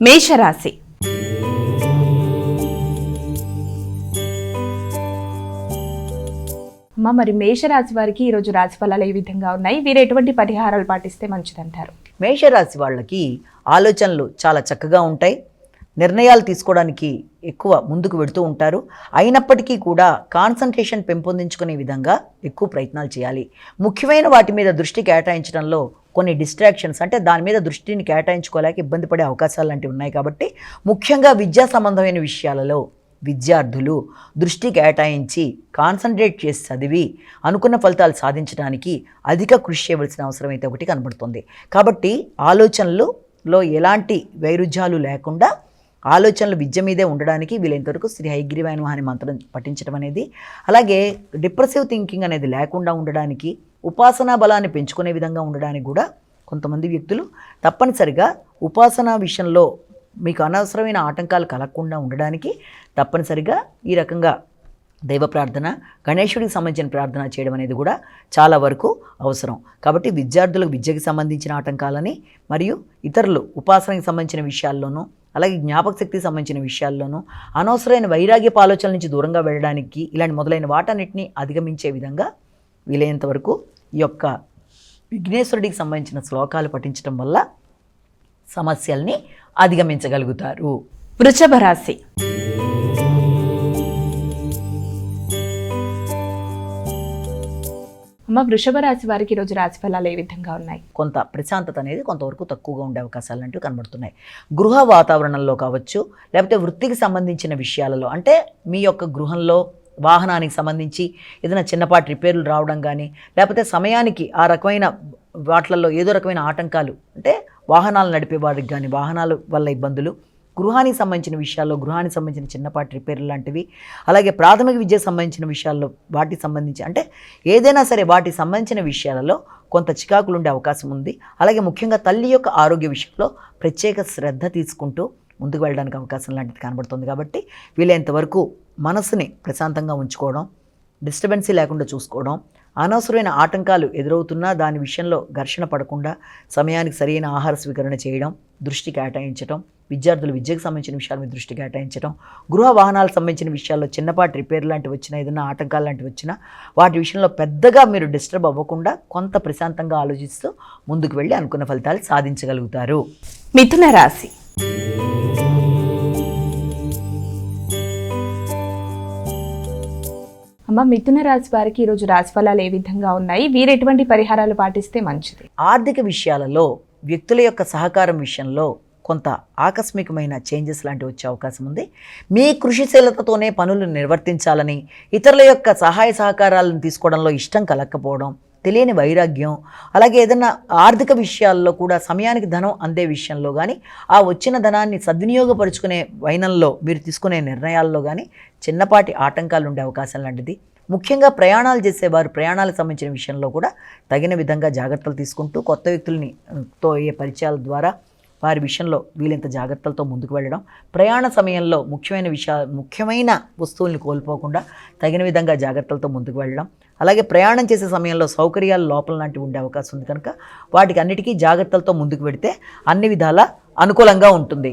మేషరాశి. అమ్మ మరి మేషరాశి వారికి ఈరోజు రాశి ఫలాలు ఏ విధంగా ఉన్నాయి? వీరు ఎటువంటి పరిహారాలు పాటిస్తే మంచిదంటారు? మేషరాశి వాళ్ళకి ఆలోచనలు చాలా చక్కగా ఉంటాయి. నిర్ణయాలు తీసుకోవడానికి ఎక్కువ ముందుకు వెడుతూ ఉంటారు. అయినప్పటికీ కూడా కాన్సన్ట్రేషన్ పెంపొందించుకునే విధంగా ఎక్కువ ప్రయత్నాలు చేయాలి. ముఖ్యమైన వాటి మీద దృష్టి కేటాయించడంలో కొన్ని డిస్ట్రాక్షన్స్ అంటే దాని మీద దృష్టిని కేటాయించుకోలేక ఇబ్బంది పడే అవకాశాలు లాంటివి ఉన్నాయి కాబట్టి ముఖ్యంగా విద్యా సంబంధమైన విషయాలలో విద్యార్థులు దృష్టి కేటాయించి కాన్సన్ట్రేట్ చేసి చదివి అనుకున్న ఫలితాలు సాధించడానికి అధిక కృషి చేయవలసిన అవసరం అయితే ఒకటి కనబడుతుంది. కాబట్టి ఆలోచనలు లో ఎలాంటి వైరుధ్యాలు లేకుండా ఆలోచనలు విద్య మీదే ఉండడానికి వీలైనంతవరకు శ్రీ హైగ్రీవాయన అనే మంత్రం పఠించడం అనేది అలాగే డిప్రెసివ్ థింకింగ్ అనేది లేకుండా ఉండడానికి ఉపాసనా బలాన్ని పెంచుకునే విధంగా ఉండడానికి కూడా కొంతమంది వ్యక్తులు తప్పనిసరిగా ఉపాసనా విషయంలో మీకు అనవసరమైన ఆటంకాలు కలగకుండా ఉండడానికి తప్పనిసరిగా ఈ రకంగా దైవ ప్రార్థన గణేశుడికి సంబంధించిన ప్రార్థన చేయడం అనేది కూడా చాలా వరకు అవసరం. కాబట్టి విద్యార్థులకు విద్యకి సంబంధించిన ఆటంకాలని మరియు ఇతరులు ఉపాసనకి సంబంధించిన విషయాల్లోనూ అలాగే జ్ఞాపక శక్తికి సంబంధించిన విషయాల్లోనూ అనవసరమైన వైరాగ్యపు ఆలోచనల నుంచి దూరంగా వెళ్ళడానికి ఇలాంటి మొదలైన వాటన్నిటిని అధిగమించే విధంగా వీలైనంత వరకు ఈ యొక్క విఘ్నేశ్వరుడికి సంబంధించిన శ్లోకాలు పఠించడం వల్ల సమస్యల్ని అధిగమించగలుగుతారు. వృషభ రాశి. అమ్మ వృషభ రాశి వారికి ఈరోజు రాశి ఫలాలు ఏ విధంగా ఉన్నాయి? కొంత ప్రశాంతత అనేది కొంతవరకు తక్కువగా ఉండే అవకాశాలు అంటూ కనబడుతున్నాయి. గృహ వాతావరణంలో కావచ్చు లేకపోతే వృత్తికి సంబంధించిన విషయాలలో అంటే మీ యొక్క గృహంలో వాహనానికి సంబంధించి ఏదైనా చిన్నపాటి రిపేర్లు రావడం కానీ లేకపోతే సమయానికి ఆ రకమైన వాటిలలో ఏదో రకమైన ఆటంకాలు అంటే వాహనాలు నడిపే వారికి కానీ వాహనాల వల్ల ఇబ్బందులు గృహానికి సంబంధించిన విషయాల్లో గృహానికి సంబంధించిన చిన్నపాటి రిపేర్లు లాంటివి అలాగే ప్రాథమిక విద్యకు సంబంధించిన విషయాల్లో వాటికి సంబంధించి అంటే ఏదైనా సరే వాటికి సంబంధించిన విషయాలలో కొంత చికాకులు ఉండే అవకాశం ఉంది. అలాగే ముఖ్యంగా తల్లి యొక్క ఆరోగ్య విషయంలో ప్రత్యేక శ్రద్ధ తీసుకుంటూ ముందుకు వెళ్ళడానికి అవకాశం లాంటిది కనబడుతుంది. కాబట్టి వీలైనంత వరకు మనసుని ప్రశాంతంగా ఉంచుకోవడం డిస్టర్బెన్సీ లేకుండా చూసుకోవడం అనవసరమైన ఆటంకాలు ఎదురవుతున్నా దాని విషయంలో ఘర్షణ పడకుండా సమయానికి సరైన ఆహార స్వీకరణ చేయడం దృష్టి కేటాయించడం విద్యార్థులు విద్యకు సంబంధించిన విషయాల మీద దృష్టి కేటాయించడం గృహ వాహనాలకు సంబంధించిన విషయాల్లో చిన్నపాటి రిపేర్ లాంటివి వచ్చినా ఏదైనా ఆటంకాలు లాంటివి వచ్చినా వాటి విషయంలో పెద్దగా మీరు డిస్టర్బ్ అవ్వకుండా కొంత ప్రశాంతంగా ఆలోచిస్తూ ముందుకు వెళ్ళి అనుకున్న ఫలితాలు సాధించగలుగుతారు. మిథున రాశి అమ్మ మిథున రాశి వారికి ఈరోజు రాశిఫలాలు ఏ విధంగా ఉన్నాయి? వీరు ఎటువంటి పరిహారాలు పాటిస్తే మంచిది? ఆర్థిక విషయాలలో వ్యక్తుల యొక్క సహకారం విషయంలో కొంత ఆకస్మికమైన చేంజెస్ లాంటివి వచ్చే అవకాశం ఉంది. మీ కృషిశీలతతోనే పనులు నిర్వర్తించాలని ఇతరుల యొక్క సహాయ సహకారాలను తీసుకోవడంలో ఇష్టం కలగకపోవడం తెలియని వైరాగ్యం అలాగే ఏదైనా ఆర్థిక విషయాల్లో కూడా సమయానికి ధనం అందే విషయంలో కానీ ఆ వచ్చిన ధనాన్ని సద్వినియోగపరుచుకునే వైనంలో మీరు తీసుకునే నిర్ణయాల్లో కానీ చిన్నపాటి ఆటంకాలు ఉండే అవకాశం లాంటిది. ముఖ్యంగా ప్రయాణాలు చేసేవారు ప్రయాణాలకు సంబంధించిన విషయంలో కూడా తగిన విధంగా జాగ్రత్తలు తీసుకుంటూ కొత్త వ్యక్తులని తో అయ్యే పరిచయాల ద్వారా వారి విషయంలో వీలింత జాగ్రత్తలతో ముందుకు వెళ్ళడం ప్రయాణ సమయంలో ముఖ్యమైన విషయా ముఖ్యమైన వస్తువుల్ని కోల్పోకుండా తగిన విధంగా జాగ్రత్తలతో ముందుకు వెళ్ళడం అలాగే ప్రయాణం చేసే సమయంలో సౌకర్యాలు లోపల లాంటివి ఉండే అవకాశం ఉంది కనుక వాటికి అన్నిటికీ జాగ్రత్తలతో ముందుకు పెడితే అన్ని విధాలా అనుకూలంగా ఉంటుంది.